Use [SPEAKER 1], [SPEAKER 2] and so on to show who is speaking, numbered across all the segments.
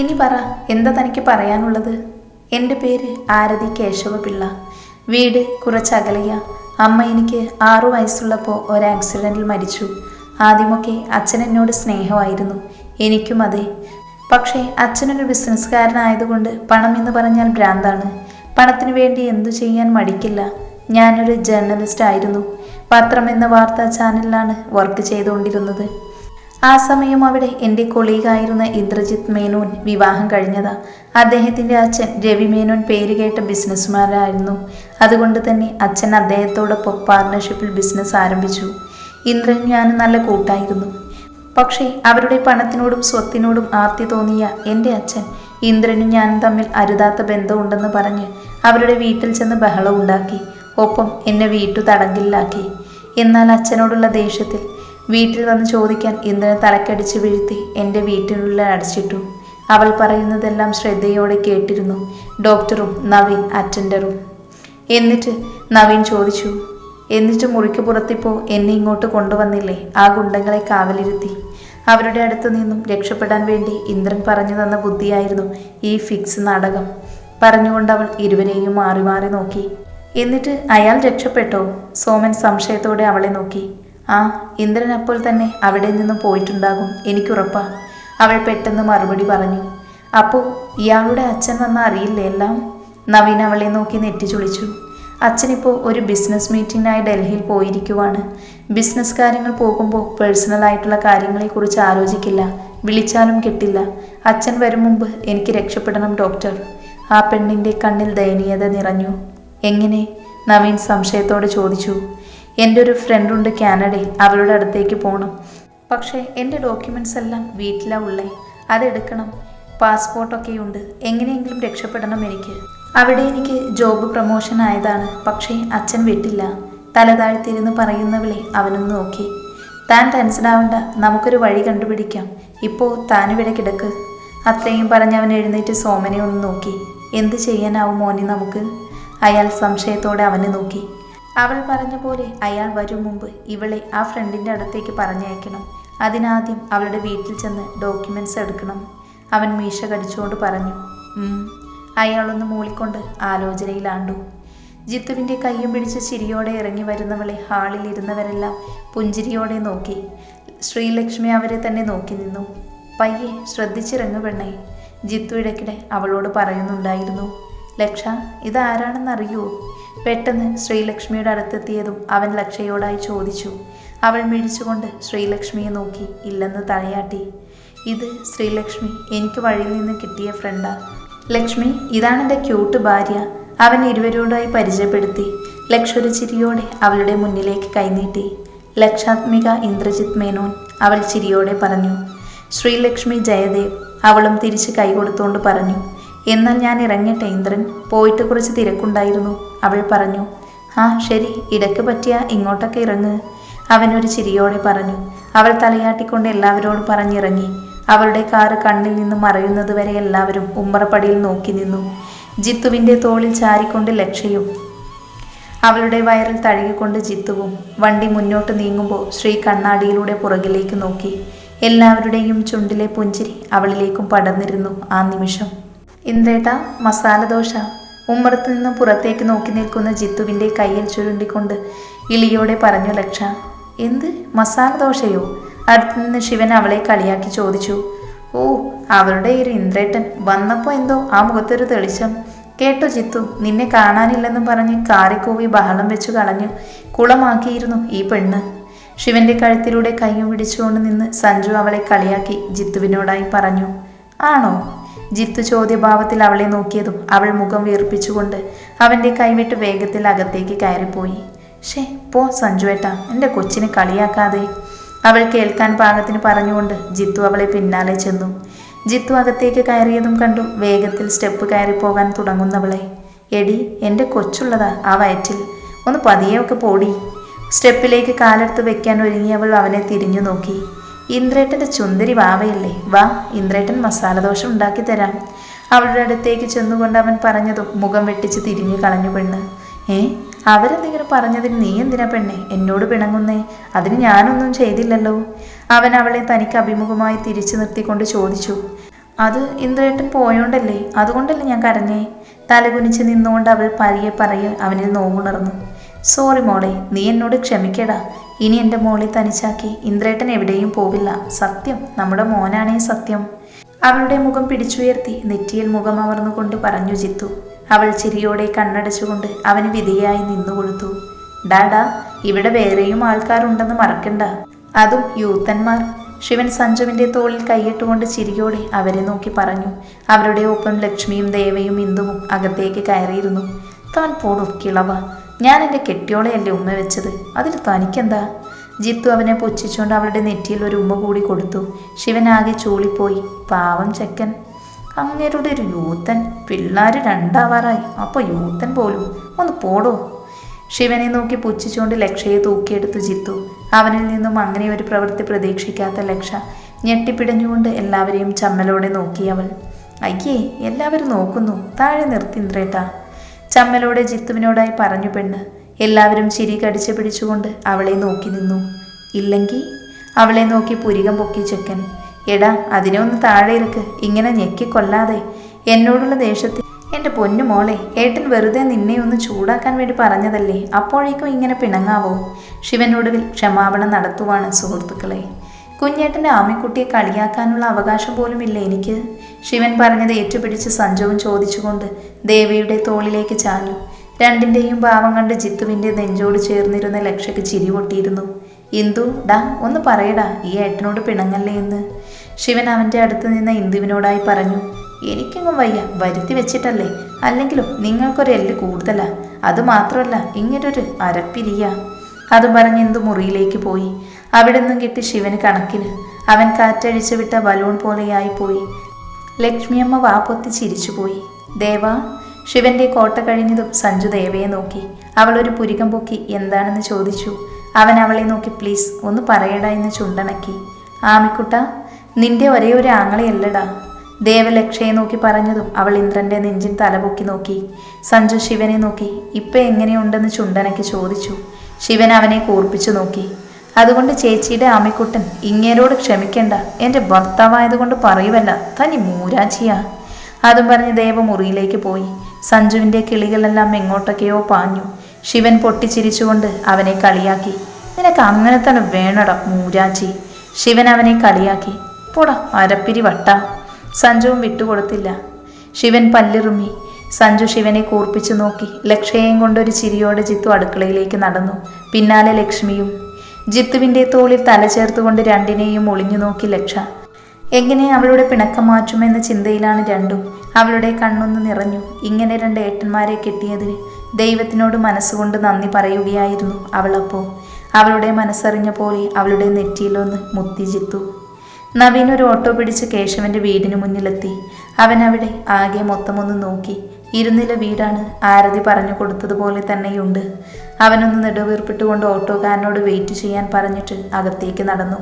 [SPEAKER 1] ഇനി പറ എന്താ തനിക്ക് പറയാനുള്ളത്? എന്റെ പേര് ആരതി കേശവപിള്ള. വീട് കുറച്ചകലെയ. അമ്മ എനിക്ക് ആറു വയസ്സുള്ളപ്പോൾ ഒരു ആക്സിഡന്റിൽ മരിച്ചു. ആദ്യമൊക്കെ അച്ഛൻ എന്നോട് സ്നേഹമായിരുന്നു. എനിക്കും അതെ. പക്ഷേ അച്ഛനൊരു ബിസിനസ്സുകാരനായതുകൊണ്ട് പണം എന്ന് പറഞ്ഞാൽ ഭ്രാന്താണ്. പണത്തിനു വേണ്ടി എന്തു ചെയ്യാൻ മടിക്കില്ല. ഞാനൊരു ജേർണലിസ്റ്റ് ആയിരുന്നു പത്രം എന്ന വാർത്താ ചാനലിലാണ് വർക്ക് ചെയ്തുകൊണ്ടിരുന്നത്. ആ സമയം അവിടെ എന്റെ കൊളീഗായിരുന്ന ഇന്ദ്രജിത് മേനോൻ വിവാഹം കഴിഞ്ഞതാ. അദ്ദേഹത്തിന്റെ അച്ഛൻ രവി മേനോൻ പേരുകേട്ട ബിസിനസ്സുമാരായിരുന്നു. അതുകൊണ്ട് തന്നെ അച്ഛൻ അദ്ദേഹത്തോടൊപ്പം പാർട്ണർഷിപ്പിൽ ബിസിനസ് ആരംഭിച്ചു. ഇന്ദ്രൻ ഞാനും നല്ല കൂട്ടായിരുന്നു. പക്ഷേ അവരുടെ പണത്തിനോടും സ്വത്തിനോടും ആർത്തി തോന്നിയ എന്റെ അച്ഛൻ ഇന്ദ്രനും ഞാനും തമ്മിൽ അരുതാത്ത ബന്ധമുണ്ടെന്ന് പറഞ്ഞ് അവരുടെ വീട്ടിൽ ചെന്ന് ബഹളം ഉണ്ടാക്കി ഒപ്പം എന്നെ വീട്ടു തടങ്കലിലാക്കി എന്നാൽ അച്ഛനോടുള്ള ദേഷ്യത്തിൽ വീട്ടിൽ വന്ന് ചോദിക്കാൻ ഇന്ദ്രൻ തലക്കടിച്ച് വീഴ്ത്തി എന്റെ വീട്ടിനുള്ളിൽ അടച്ചിട്ടു. അവൾ പറയുന്നതെല്ലാം ശ്രദ്ധയോടെ കേട്ടിരുന്നു. ഡോക്ടറും നവീൻ അറ്റൻഡറും. എന്നിട്ട് നവീൻ ചോദിച്ചു എന്നിട്ട് മുറിക്ക് പുറത്തിപ്പോൾ എന്നെ ഇങ്ങോട്ട് കൊണ്ടുവന്നില്ലേ? ആ ഗുണ്ടങ്ങളെ കാവലിരുത്തി. അവരുടെ അടുത്ത് നിന്നും രക്ഷപ്പെടാൻ വേണ്ടി ഇന്ദ്രൻ പറഞ്ഞു തന്ന ബുദ്ധിയായിരുന്നു ഈ ഫിക്സ് നാടകം. പറഞ്ഞുകൊണ്ട് അവൾ ഇരുവരെയും മാറി മാറി നോക്കി. എന്നിട്ട് അയാൾ രക്ഷപ്പെട്ടോ? സോമൻ സംശയത്തോടെ അവളെ നോക്കി. ആ ഇന്ദ്രൻ അപ്പോൾ തന്നെ അവിടെ നിന്നും പോയിട്ടുണ്ടാകും എനിക്കുറപ്പാ. അവൾ പെട്ടെന്ന് മറുപടി പറഞ്ഞു അപ്പോൾ ഇയാളുടെ അച്ഛൻ വന്ന അറിയില്ലേ എല്ലാം? നവീൻ അവളെ നോക്കി നെറ്റി ചുളിച്ചു അച്ഛനിപ്പോൾ ഒരു ബിസിനസ് മീറ്റിംഗിനായി ഡൽഹിയിൽ പോയിരിക്കുവാണ്. ബിസിനസ് കാര്യങ്ങൾ പോകുമ്പോൾ പേഴ്സണൽ ആയിട്ടുള്ള കാര്യങ്ങളെക്കുറിച്ച് ആലോചിക്കില്ല വിളിച്ചാലും കിട്ടില്ല. അച്ഛൻ വരും മുമ്പ് എനിക്ക് രക്ഷപ്പെടണം ഡോക്ടർ ആ പെണ്ണിന്റെ കണ്ണിൽ ദയനീയത നിറഞ്ഞു. എങ്ങനെ? നവീൻ സംശയത്തോടെ ചോദിച്ചു. എന്റെ ഒരു ഫ്രണ്ടുണ്ട് കാനഡയിൽ. അവളുടെ അടുത്തേക്ക് പോകണം പക്ഷേ എന്റെ ഡോക്യുമെന്റ്സ് എല്ലാം വീട്ടിലാണ് ഉള്ളേ. അതെടുക്കണം. പാസ്പോർട്ടൊക്കെ ഉണ്ട് എങ്ങനെയെങ്കിലും രക്ഷപ്പെടണം എനിക്ക്. അവിടെ എനിക്ക് ജോബ് പ്രൊമോഷൻ ആയതാണ്. പക്ഷേ അച്ഛൻ വിട്ടില്ല. തല താഴ്ത്തിരുന്ന് പറയുന്നവളെ അവനൊന്ന് നോക്കി. താൻ ടെൻഷൻ ആവണ്ട. നമുക്കൊരു വഴി കണ്ടുപിടിക്കാം. ഇപ്പോൾ താനിവിടെ കിടക്ക്. അത്രയും പറഞ്ഞ് അവൻ എഴുന്നേറ്റ് സോമനെ ഒന്ന് നോക്കി. എന്ത് ചെയ്യാനാവും മോനെ നമുക്ക്? അയാൾ സംശയത്തോടെ അവനെ നോക്കി. അവൾ പറഞ്ഞ പോലെ അയാൾ വരും മുമ്പ് ഇവളെ ആ ഫ്രണ്ടിന്റെ അടുത്തേക്ക് പറഞ്ഞയക്കണം. അതിനാദ്യം അവളുടെ വീട്ടിൽ ചെന്ന് ഡോക്യുമെന്റ്സ് എടുക്കണം. അവൻ മീശ കടിച്ചുകൊണ്ട് പറഞ്ഞു. അയാളൊന്ന് മൂളിക്കൊണ്ട് ആലോചനയിലാണ്ടു ജിത്തുവിന്റെ കയ്യും പിടിച്ച് ചിരിയോടെ ഇറങ്ങി വരുന്നവളെ ഹാളിൽ ഇരുന്നവരെല്ലാം പുഞ്ചിരിയോടെ നോക്കി. ശ്രീലക്ഷ്മി അവരെ തന്നെ നോക്കി നിന്നു. പയ്യെ ശ്രദ്ധിച്ചിറങ്ങു പെണ്ണേ ജിത്തു ഇടയ്ക്കിടെ അവളോട് പറയുന്നുണ്ടായിരുന്നു. ലക്ഷ ഇതാരാണെന്നറിയോ? പെട്ടെന്ന് ശ്രീലക്ഷ്മിയുടെ അടുത്തെത്തിയതും അവൻ ലക്ഷയോടായി ചോദിച്ചു. അവൾ മിഴിച്ചുകൊണ്ട് ശ്രീലക്ഷ്മിയെ നോക്കി ഇല്ലെന്ന് തലയാട്ടി. ഇത് ശ്രീലക്ഷ്മി എനിക്ക് വഴിയിൽ നിന്ന് കിട്ടിയ ഫ്രണ്ടാ. ലക്ഷ്മി ഇതാണ് എന്റെ ക്യൂട്ട് ഭാര്യ. അവൻ ഇരുവരോടായി പരിചയപ്പെടുത്തി. ലക്ഷ ഒരു ചിരിയോടെ അവളുടെ മുന്നിലേക്ക് കൈനീട്ടി. ലക്ഷാത്മിക ഇന്ദ്രജിത് മേനോൻ അവൾ ചിരിയോടെ പറഞ്ഞു ശ്രീലക്ഷ്മി ജയദേവ് അവളും തിരിച്ച് കൈകൊടുത്തുകൊണ്ട് പറഞ്ഞു എന്നാൽ ഞാൻ ഇറങ്ങട്ടെ ഇന്ദ്രൻ. പോയിട്ട് കുറച്ച് തിരക്കുണ്ടായിരുന്നു. അവൾ പറഞ്ഞു ആ ശരി. ഇടയ്ക്ക് പറ്റിയ ഇങ്ങോട്ടൊക്കെ ഇറങ്ങ്. അവനൊരു ചിരിയോടെ പറഞ്ഞു. അവൾ തലയാട്ടിക്കൊണ്ട് എല്ലാവരോടും പറഞ്ഞിറങ്ങി. അവളുടെ കാറ് കണ്ണിൽ നിന്ന് മറയുന്നത് വരെ എല്ലാവരും ഉമ്മറപ്പടിയിൽ നോക്കി നിന്നു. ജിത്തുവിന്റെ തോളിൽ ചാരിക്കൊണ്ട് ലക്ഷയും അവളുടെ വയറിൽ തഴുകിക്കൊണ്ട് ജിത്തുവും വണ്ടി മുന്നോട്ട് നീങ്ങുമ്പോൾ ശ്രീ കണ്ണാടിയിലൂടെ പുറകിലേക്ക് നോക്കി. എല്ലാവരുടെയും ചുണ്ടിലെ പുഞ്ചിരി അവളിലേക്കും പടർന്നിരുന്നു ആ നിമിഷം. ഇന്ദ്രേട്ട മസാല ദോശ. ഉമ്മറത്ത് നിന്ന് പുറത്തേക്ക് നോക്കി നിൽക്കുന്ന ജിത്തുവിന്റെ കയ്യിൽ ചുരുണ്ടിക്കൊണ്ട് ഇളിയോടെ പറഞ്ഞു ലക്ഷ എന്ത്? മസാല ദോശയോ? അടുത്ത് നിന്ന് ശിവൻ അവളെ കളിയാക്കി ചോദിച്ചു. ഓ അവളുടെ ഒരു ഇന്ദ്രേട്ടൻ വന്നപ്പോൾ എന്തോ ആ മുഖത്തൊരു തെളിച്ചം. കേട്ടോ ജിത്തു നിന്നെ കാണാനില്ലെന്ന് പറഞ്ഞ് കാറിക്കൂവി ബഹളം വെച്ചു കളഞ്ഞു കുളമാക്കിയിരുന്നു ഈ പെണ്ണ്. ശിവന്റെ കഴുത്തിലൂടെ കൈയും പിടിച്ചുകൊണ്ട് നിന്ന് സഞ്ജു അവളെ കളിയാക്കി ജിത്തുവിനോടായി പറഞ്ഞു ആണോ? ജിത്തു ചോദ്യഭാവത്തിൽ അവളെ നോക്കിയതും അവൾ മുഖം വീർപ്പിച്ചുകൊണ്ട് അവന്റെ കൈവിട്ട് വേഗത്തിൽ അകത്തേക്ക് കയറിപ്പോയി. ഷേ പോ സഞ്ജു ഏട്ടാ എന്റെ കൊച്ചിനെ കളിയാക്കാതെ. അവൾ കേൾക്കാൻ പാകത്തിന് പറഞ്ഞുകൊണ്ട് ജിത്തു അവളെ പിന്നാലെ ചെന്നു. ജിത്തു അകത്തേക്ക് കയറിയതും കണ്ടു വേഗത്തിൽ സ്റ്റെപ്പ് കയറിപ്പോകാൻ തുടങ്ങുന്നവളെ. എടി എന്റെ കൊച്ചുള്ളതാ ആ വയറ്റിൽ. ഒന്ന് പതിയെ ഒക്കെ പോടി. സ്റ്റെപ്പിലേക്ക് കാലെടുത്ത് വെക്കാൻ ഒരുങ്ങിയവൾ അവനെ തിരിഞ്ഞു നോക്കി. ഇന്ദ്രേട്ടന്റെ ചുന്ദരി വാവയല്ലേ? വാ ഇന്ദ്രേട്ടൻ മസാലദോശ ഉണ്ടാക്കി തരാം. അവളുടെ അടുത്തേക്ക് ചെന്നുകൊണ്ട് അവൻ പറഞ്ഞതും മുഖം വെട്ടിച്ച് തിരിഞ്ഞു കളഞ്ഞു പെണ്ണ്. ഏ അവരെന്തെങ്കിലും പറഞ്ഞതിന് നീ എന്തിനാ പെണ്ണെ? എന്നോട് പിണങ്ങുന്നേ? അതിന് ഞാനൊന്നും ചെയ്തില്ലല്ലോ. അവൻ അവളെ തനിക്ക് അഭിമുഖമായി തിരിച്ചു നിർത്തിക്കൊണ്ട് ചോദിച്ചു. അത് ഇന്ദ്രേട്ടൻ പോയോണ്ടല്ലേ? അതുകൊണ്ടല്ലേ ഞാൻ കരഞ്ഞേ? തലകുനിച്ച് നിന്നുകൊണ്ട് അവൾ പതിയെ പറയെ അവനിൽ നോവുണർന്നു. സോറി മോളെ നീ എന്നോട് ക്ഷമിക്കടാ. ഇനി എന്റെ മോളെ തനിച്ചാക്കി ഇന്ദ്രേട്ടൻ എവിടെയും പോവില്ല. സത്യം നമ്മുടെ മോനാണേ സത്യം. അവളുടെ മുഖം പിടിച്ചുയർത്തി നെറ്റിയിൽ മുഖം അമർന്നുകൊണ്ട് പറഞ്ഞു ചിത്തു അവൾ ചിരിയോടെ കണ്ണടച്ചുകൊണ്ട് അവന് വിധേയായി നിന്നുകൊടുത്തു ഡാഡാ ഇവിടെ വേറെയും ആൾക്കാരുണ്ടെന്ന് മറക്കണ്ട. അതും യൂത്തന്മാർ. ശിവൻ സഞ്ജുവിന്റെ തോളിൽ കൈയിട്ടുകൊണ്ട് ചിരിയോടെ അവരെ നോക്കി പറഞ്ഞു. അവരുടെ ഒപ്പം ലക്ഷ്മിയും ദേവയും ഇന്ദുവും അകത്തേക്ക് കയറിയിരുന്നു. താൻ പോടും കിളവ ഞാൻ എന്റെ കെട്ടിയോളെയല്ലേ ഉമ്മ വെച്ചത്? അതിൽ തനിക്കെന്താ? ജിത്തു അവനെ പുച്ഛിച്ചുകൊണ്ട് അവളുടെ നെറ്റിയിൽ ഒരു ഉമ്മ കൂടി കൊടുത്തു. ശിവൻ ആകെ ചൂളിപ്പോയി. പാവം ചെക്കൻ. അങ്ങേരുടെ ഒരു യൂത്തൻ. പിള്ളേർ രണ്ടാവാറായി. അപ്പോൾ യൂത്തൻ പോലും. ഒന്ന് പോടോ. ശിവനെ നോക്കി പുച്ഛിച്ചുകൊണ്ട് ലക്ഷയെ തൂക്കിയെടുത്തു ജിത്തു. അവനിൽ നിന്നും അങ്ങനെ ഒരു പ്രവൃത്തി പ്രതീക്ഷിക്കാത്ത ലക്ഷ. ഞെട്ടിപ്പിടഞ്ഞുകൊണ്ട് എല്ലാവരെയും ചമ്മലോടെ നോക്കി അവൾ. അയ്യേ എല്ലാവരും നോക്കുന്നു. താഴെ നിർത്തി ഇന്ദ്രേട്ടാ. ചമ്മലോടെ ജിത്തുവിനോടായി പറഞ്ഞു പെണ്ണ് എല്ലാവരും ചിരി കടിച്ചു പിടിച്ചുകൊണ്ട് അവളെ നോക്കി നിന്നു. ഇല്ലെങ്കിൽ അവളെ നോക്കി പുരികം പൊക്കി ചെക്കൻ. എടാ അതിനെ ഒന്ന് താഴെ ഇറക്ക് ഇങ്ങനെ ഞെക്കി കൊല്ലാതെ. എന്നോടുള്ള ദേഷ്യത്തിൽ എന്റെ പൊന്നു മോളെ ഏട്ടൻ വെറുതെ നിന്നെ ഒന്ന് ചൂടാക്കാൻ വേണ്ടി പറഞ്ഞതല്ലേ? അപ്പോഴേക്കും ഇങ്ങനെ പിണങ്ങാവോ? ശിവനൊടുവിൽ ക്ഷമാപണം നടത്തുവാണ് സുഹൃത്തുക്കളെ. കുഞ്ഞേട്ടന്റെ ആമിക്കുട്ടിയെ കളിയാക്കാനുള്ള അവകാശം പോലുമില്ല എനിക്ക്. ശിവൻ പറഞ്ഞത് ഏറ്റുപിടിച്ച് സഞ്ജവും ചോദിച്ചുകൊണ്ട് ദേവിയുടെ തോളിലേക്ക് ചാഞ്ഞു. രണ്ടിന്റെയും ഭാവം കണ്ട് ജിത്തുവിന്റെ നെഞ്ചോട് ചേർന്നിരുന്ന ലക്ഷയ്ക്ക് ചിരി പൊട്ടിയിരുന്നു. ഇന്ദു ഡാ ഒന്ന് പറയടാ ഈ ഏട്ടനോട് പിണങ്ങല്ലേ എന്ന്? ശിവൻ അവന്റെ അടുത്ത് നിന്ന് ഇന്ദുവിനോടായി പറഞ്ഞു എനിക്കെങ്ങും വയ്യ വരുത്തി വെച്ചിട്ടല്ലേ. അല്ലെങ്കിലും നിങ്ങൾക്കൊരു എല്ല് കൂടുതലാ. അത് മാത്രമല്ല ഇങ്ങനൊരു അരപ്പിരിയ. അത് പറഞ്ഞ് ഇന്ദു മുറിയിലേക്ക് പോയി. അവിടെ നിന്നും കിട്ടി ശിവന് കണക്കിന്. അവൻ കാറ്റഴിച്ചു വിട്ട ബലൂൺ പോലെയായി പോയി. ലക്ഷ്മിയമ്മ വാപ്പൊത്തി ചിരിച്ചുപോയി ദേവ ശിവന്റെ കോട്ട കഴിഞ്ഞതും സഞ്ജു ദേവയെ നോക്കി. അവൾ ഒരു പുരികം പൊക്കി എന്താണെന്ന് ചോദിച്ചു. അവൻ അവളെ നോക്കി പ്ലീസ് ഒന്ന് പറയടാ എന്ന് ചുണ്ടണക്കി ആമിക്കുട്ട നിന്റെ ഒരേ ഒരു ആങ്ങളെയല്ലടാ. ദേവലക്ഷയെ നോക്കി പറഞ്ഞതും അവൾ ഇന്ദ്രന്റെ നെഞ്ചിൻ തലപൊക്കി നോക്കി. സഞ്ജു ശിവനെ നോക്കി ഇപ്പൊ എങ്ങനെയുണ്ടെന്ന് ചുണ്ടനക്കി ചോദിച്ചു. ശിവൻ അവനെ കൂർപ്പിച്ചു നോക്കി. അതുകൊണ്ട് ചേച്ചിയുടെ ആമിക്കുട്ടൻ ഇങ്ങേരോട് ക്ഷമിക്കണ്ട. എന്റെ ഭർത്താവായതുകൊണ്ട് പറയുവല്ല തനി മൂരാച്ചിയാ അതും പറഞ്ഞ് ദേവ മുറിയിലേക്ക് പോയി. സഞ്ജുവിന്റെ കിളികളെല്ലാം എങ്ങോട്ടൊക്കെയോ പാഞ്ഞു. ശിവൻ പൊട്ടിച്ചിരിച്ചുകൊണ്ട് അവനെ കളിയാക്കി. നിനക്ക് അങ്ങനെ തന്നെ വേണട മൂരാച്ചി ശിവൻ അവനെ കളിയാക്കി. പോടാ അരപ്പിരി വട്ട. സഞ്ജുവും വിട്ടുകൊടുത്തില്ല. ശിവൻ പല്ലിറുമ്മി. സഞ്ജു ശിവനെ കൂർപ്പിച്ചു നോക്കി. ലക്ഷയെയും കൊണ്ടൊരു ചിരിയോടെ ജിത്തു അടുക്കളയിലേക്ക് നടന്നു. പിന്നാലെ ലക്ഷ്മിയും ജിത്തുവിന്റെ തോളിൽ തല ചേർത്തുകൊണ്ട് രണ്ടിനെയും ഒളിഞ്ഞു നോക്കി ലക്ഷ. എങ്ങനെ അവളുടെ പിണക്കം മാറ്റുമെന്ന ചിന്തയിലാണ് രണ്ടും. അവളുടെ കണ്ണൊന്ന് നിറഞ്ഞു. ഇങ്ങനെ രണ്ട് ഏട്ടന്മാരെ കിട്ടിയതിന് ദൈവത്തിനോട് മനസ്സുകൊണ്ട് നന്ദി പറയുകയായിരുന്നു അവളപ്പോൾ അവളുടെ മനസ്സറിഞ്ഞ പോലെ അവളുടെ നെറ്റിയിലൊന്ന് മുത്തി ജിത്തു. നവീൻ ഒരു ഓട്ടോ പിടിച്ച് കേശവന്റെ വീടിന് മുന്നിലെത്തി. അവൻ അവിടെ ആകെ മൊത്തമൊന്ന് നോക്കി. ഇരുന്നില വീടാണ് ആരതി പറഞ്ഞു കൊടുത്തതുപോലെ തന്നെയുണ്ട്. അവനൊന്ന് നെടുവീർപ്പിട്ടുകൊണ്ട് ഓട്ടോക്കാരനോട് വെയിറ്റ് ചെയ്യാൻ പറഞ്ഞിട്ട് അകത്തേക്ക് നടന്നു.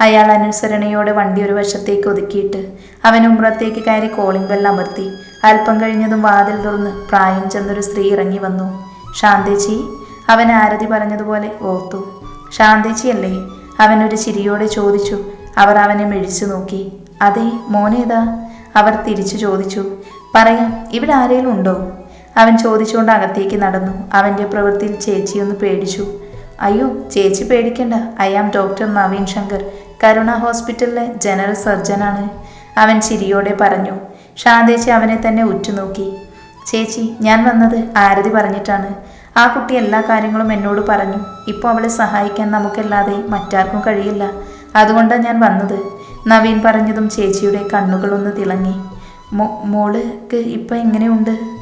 [SPEAKER 1] അയാൾ അനുസരണയോടെ വണ്ടി ഒരു വശത്തേക്ക് ഒതുക്കിയിട്ട് അവൻ ഉമ്രത്തേക്ക് കയറി കോളിംഗ് ബെൽ അമർത്തി. അല്പം കഴിഞ്ഞതും വാതിൽ തുറന്ന് പ്രായം ചെന്നൊരു സ്ത്രീ ഇറങ്ങി വന്നു. ശാന്തേച്ചി അവൻ ആരതി പറഞ്ഞതുപോലെ ഓർത്തു. ശാന്തേച്ചിയല്ലേ അവനൊരു ചിരിയോടെ ചോദിച്ചു. അവർ അവനെ മെഴിച്ചു നോക്കി. അതെ മോനേതാ? അവർ തിരിച്ചു ചോദിച്ചു. പറയാം ഇവിടെ ആരെങ്കിലും ഉണ്ടോ? അവൻ ചോദിച്ചുകൊണ്ട് അകത്തേക്ക് നടന്നു. അവന്റെ പ്രവൃത്തിയിൽ ചേച്ചിയൊന്ന് പേടിച്ചു. അയ്യോ ചേച്ചി പേടിക്കണ്ട. I am doctor Naveen Shankar. Karuna ഹോസ്പിറ്റലിലെ ജനറൽ സർജനാണ്. അവൻ ചിരിയോടെ പറഞ്ഞു. ശാന്തേച്ചി അവനെ തന്നെ ഉറ്റുനോക്കി. ചേച്ചി ഞാൻ വന്നത് ആരതി പറഞ്ഞിട്ടാണ്. ആ കുട്ടി എല്ലാ കാര്യങ്ങളും എന്നോട് പറഞ്ഞു. ഇപ്പോൾ അവളെ സഹായിക്കാൻ നമുക്കല്ലാതെ മറ്റാർക്കും കഴിയില്ല. അതുകൊണ്ടാണ് ഞാൻ വന്നത്. നവീൻ പറഞ്ഞതും ചേച്ചിയുടെ കണ്ണുകളൊന്ന് തിളങ്ങി. മോ മോൾക്ക് ഇപ്പം എങ്ങനെയുണ്ട്?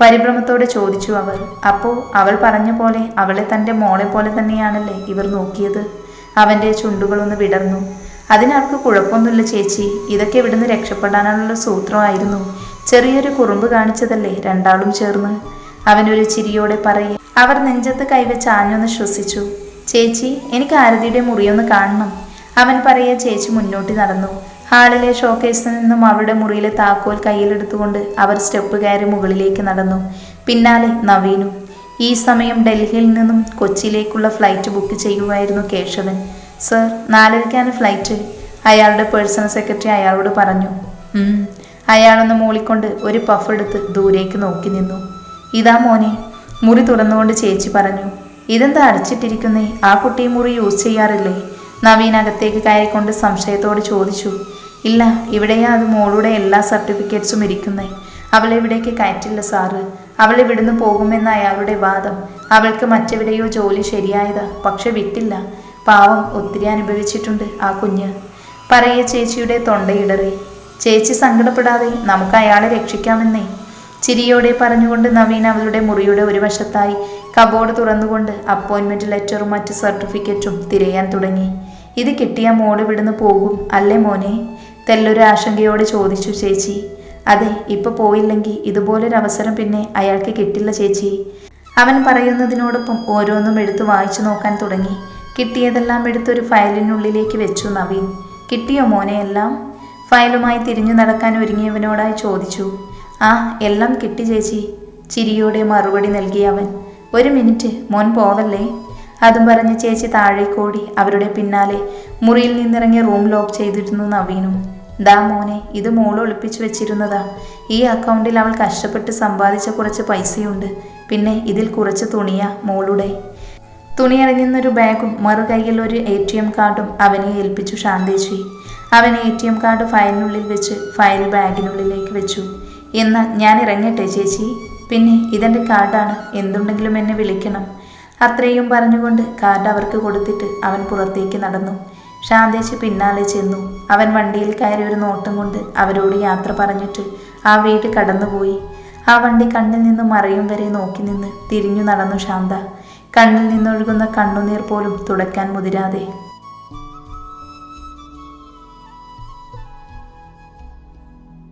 [SPEAKER 1] പരിഭ്രമത്തോടെ ചോദിച്ചു അവൾ അപ്പോൾ അവൾ പറഞ്ഞ പോലെ അവളെ തന്റെ മോളെ പോലെ തന്നെയാണല്ലേ ഇവർ നോക്കിയത്? അവന്റെ ചുണ്ടുകളൊന്ന് വിടർന്നു. അതിനവർക്ക് കുഴപ്പമൊന്നുമില്ല ചേച്ചി. ഇതൊക്കെ ഇവിടുന്ന് രക്ഷപ്പെടാനുള്ള സൂത്രമായിരുന്നു ചെറിയൊരു കുറുമ്പ് കാണിച്ചതല്ലേ രണ്ടാളും ചേർന്ന്. അവനൊരു ചിരിയോടെ പറയെ. അവർ നെഞ്ചത്ത് കൈവച്ച് ആഞ്ഞൊന്ന് ശ്വസിച്ചു. ചേച്ചി എനിക്ക് ആരതിയുടെ മുറിയൊന്ന് കാണണം അവൻ പറയെ ചേച്ചി മുന്നോട്ട് നടന്നു. ഹാളിലെ ഷോക്കേസിൽ നിന്നും അവരുടെ മുറിയിലെ താക്കോൽ കയ്യിലെടുത്തുകൊണ്ട് അവർ സ്റ്റെപ്പ് കയറി മുകളിലേക്ക് നടന്നു. പിന്നാലെ നവീനും. ഈ സമയം ഡൽഹിയിൽ നിന്നും കൊച്ചിയിലേക്കുള്ള ഫ്ലൈറ്റ് ബുക്ക് ചെയ്യുമായിരുന്നു കേശവൻ. സർ നാലരയ്ക്കാണ് ഫ്ലൈറ്റ് അയാളുടെ പേഴ്സണൽ സെക്രട്ടറി അയാളോട് പറഞ്ഞു. അയാളൊന്ന് മൂളിക്കൊണ്ട് ഒരു പഫ് എടുത്ത് ദൂരേക്ക് നോക്കി നിന്നു. ഇതാ മോനെ മുറി തുറന്നുകൊണ്ട് ചേച്ചി പറഞ്ഞു. ഇതെന്താ അടച്ചിട്ടിരിക്കുന്നേ? ആ കുട്ടി മുറി യൂസ് ചെയ്യാറില്ലേ? നവീൻ അകത്തേക്ക് കയറിക്കൊണ്ട് സംശയത്തോട് ചോദിച്ചു. ഇല്ല ഇവിടെയാ അത് മോളുടെ എല്ലാ സർട്ടിഫിക്കറ്റ്സും ഇരിക്കുന്നേ. അവളെ ഇവിടേക്ക് കയറ്റില്ല സാറ്. അവൾ ഇവിടുന്ന് പോകുമെന്ന അയാളുടെ വാദം. അവൾക്ക് മറ്റെവിടെയോ ജോലി ശരിയായതാ പക്ഷെ വിട്ടില്ല. പാവം ഒത്തിരി അനുഭവിച്ചിട്ടുണ്ട് ആ കുഞ്ഞ്. പറയ ചേച്ചിയുടെ തൊണ്ടയിടറി ചേച്ചി സങ്കടപ്പെടാതെ നമുക്ക് അയാളെ രക്ഷിക്കാമെന്നേ. ചിരിയോടെ പറഞ്ഞുകൊണ്ട് നവീൻ അവളുടെ മുറിയുടെ ഒരു വശത്തായി കബോർഡ് തുറന്നുകൊണ്ട് അപ്പോയിൻമെന്റ് ലെറ്ററും മറ്റ് സർട്ടിഫിക്കറ്റും തിരയാൻ തുടങ്ങി. ഇത് കിട്ടിയ മോൾ ഇവിടുന്ന് പോകും അല്ലേ മോനെ? തെല്ലൊരു ആശങ്കയോട് ചോദിച്ചു ചേച്ചി അതെ ഇപ്പൊ പോയില്ലെങ്കിൽ ഇതുപോലൊരു അവസരം പിന്നെ അയാൾക്ക് കിട്ടില്ല ചേച്ചി. അവൻ പറയുന്നതിനോടൊപ്പം ഓരോന്നും എടുത്തു വായിച്ചു നോക്കാൻ തുടങ്ങി. കിട്ടിയതെല്ലാം എടുത്തൊരു ഫയലിനുള്ളിലേക്ക് വെച്ചു നവീൻ. കിട്ടിയോ മോനെ എല്ലാം? ഫയലുമായി തിരിഞ്ഞു നടക്കാൻ ഒരുങ്ങിയവനോടായി ചോദിച്ചു. ആ എല്ലാം കിട്ടി ചേച്ചി. ചിരിയോടെ മറുപടി നൽകി അവൻ. ഒരു മിനിറ്റ് മോൻ പോവല്ലേ? അതും പറഞ്ഞ് ചേച്ചി താഴേക്കോടി അവരുടെ പിന്നാലെ മുറിയിൽ നിന്നിറങ്ങി റൂം ലോക്ക് ചെയ്തിരുന്നു നവീനും. ദാ മോനെ ഇത് മോൾ ഒളിപ്പിച്ചു വെച്ചിരുന്നതാ. ഈ അക്കൗണ്ടിൽ അവൾ കഷ്ടപ്പെട്ട് സമ്പാദിച്ച കുറച്ച് പൈസയുണ്ട്. പിന്നെ ഇതിൽ കുറച്ച് തുണിയാ മോളുടെ. തുണി അണിഞ്ഞൊരു ബാഗും മറുകൈയിൽ ഒരു എ ടി എം കാർഡും അവനെ ഏൽപ്പിച്ചു ശാന്തേച്ചി. അവൻ എ ടി എം കാർഡ് ഫയലിനുള്ളിൽ വെച്ച് ഫയൽ ബാഗിനുള്ളിലേക്ക് വെച്ചു. എന്നാൽ ഞാൻ ഇറങ്ങട്ടെ ചേച്ചി. പിന്നെ ഇതെന്റെ കാർഡാണ്. എന്തുണ്ടെങ്കിലും എന്നെ വിളിക്കണം. അത്രയും പറഞ്ഞുകൊണ്ട് കാർഡ് അവർക്ക് കൊടുത്തിട്ട് അവൻ പുറത്തേക്ക് നടന്നു. ശാന്തേച്ചി പിന്നാലെ ചെന്നു. അവൻ വണ്ടിയിൽ കയറി ഒരു നോട്ടം കൊണ്ട് അവരോട് യാത്ര പറഞ്ഞിട്ട് ആ വീട് കടന്നുപോയി. ആ വണ്ടി കണ്ണിൽ നിന്ന് മറയും വരെ നോക്കി നിന്ന് തിരിഞ്ഞു നടന്നു ശാന്ത. കണ്ണിൽ നിന്നൊഴുകുന്ന കണ്ണുനീർ പോലും തുടയ്ക്കാൻ മുതിരാതെ.